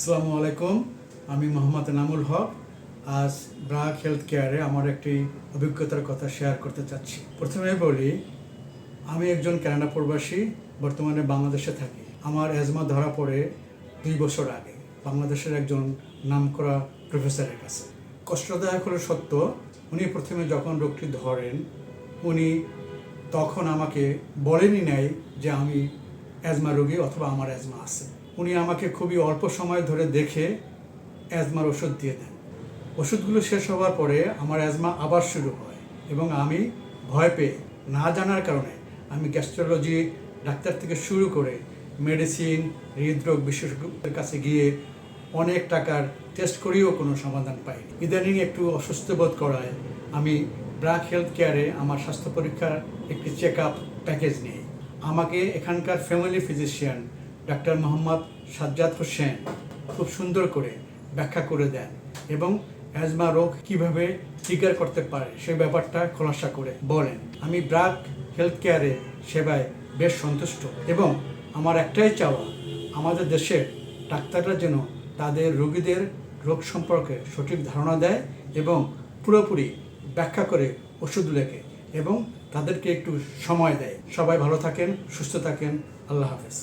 আসসালামু আলাইকুম। আমি মোহাম্মদ নামুল হক। আজ ব্রাক হেলথ কেয়ারে আমার একটি অভিজ্ঞতার কথা শেয়ার করতে চাচ্ছি। প্রথমে বলি, আমি একজন কানাডা প্রবাসী, বর্তমানে বাংলাদেশে থাকি। আমার অ্যাজমা ধরা পড়ে দুই বছর আগে। বাংলাদেশের একজন নামকরা প্রফেসরের কাছে। কষ্টদায়ক হলো সত্য, উনি প্রথমে যখন রোগটি ধরেন, উনি তখন আমাকে বলেনি নাই যে আমি অ্যাজমা রোগী অথবা আমার অ্যাজমা আছে। উনি আমাকে খুবই অল্প সময় ধরে দেখে অ্যাজমার ওষুধ দিয়ে দেন। ওষুধগুলো শেষ হওয়ার পরে আমার অ্যাজমা আবার শুরু হয় এবং আমি ভয় পেয়ে না জানার কারণে আমি গ্যাস্ট্রোলজি, ডাক্তার থেকে শুরু করে মেডিসিন, হৃদরোগ বিশেষজ্ঞের কাছে গিয়ে অনেক টাকার টেস্ট করেও কোনো সমাধান পাইনি। ইদানিং একটু অসুস্থ বোধ করায় আমি ব্রাক হেলথ কেয়ারে আমার স্বাস্থ্য পরীক্ষার একটি চেক আপ প্যাকেজ নিই। আমাকে এখানকার family physician doctor Mohammad Sajjad Hossain খুব সুন্দর করে ব্যাখ্যা করে দেন এবং অ্যাজমা রোগ কীভাবে ট্রিগার করতে পারে সেই ব্যাপারটা খোলাসা করে বলেন। আমি ব্রাক হেলথ কেয়ারে সেবায় বেশ সন্তুষ্ট এবং আমার একটাই চাওয়া, আমাদের দেশের ডাক্তাররা যেন তাদের রোগীদের রোগ সম্পর্কে সঠিক ধারণা দেয় এবং পুরোপুরি ব্যাখ্যা করে ওষুধ লেখে এবং তাদেরকে একটু সময় দেয়। সবাই ভালো থাকেন, সুস্থ থাকেন। আল্লাহ হাফেজ।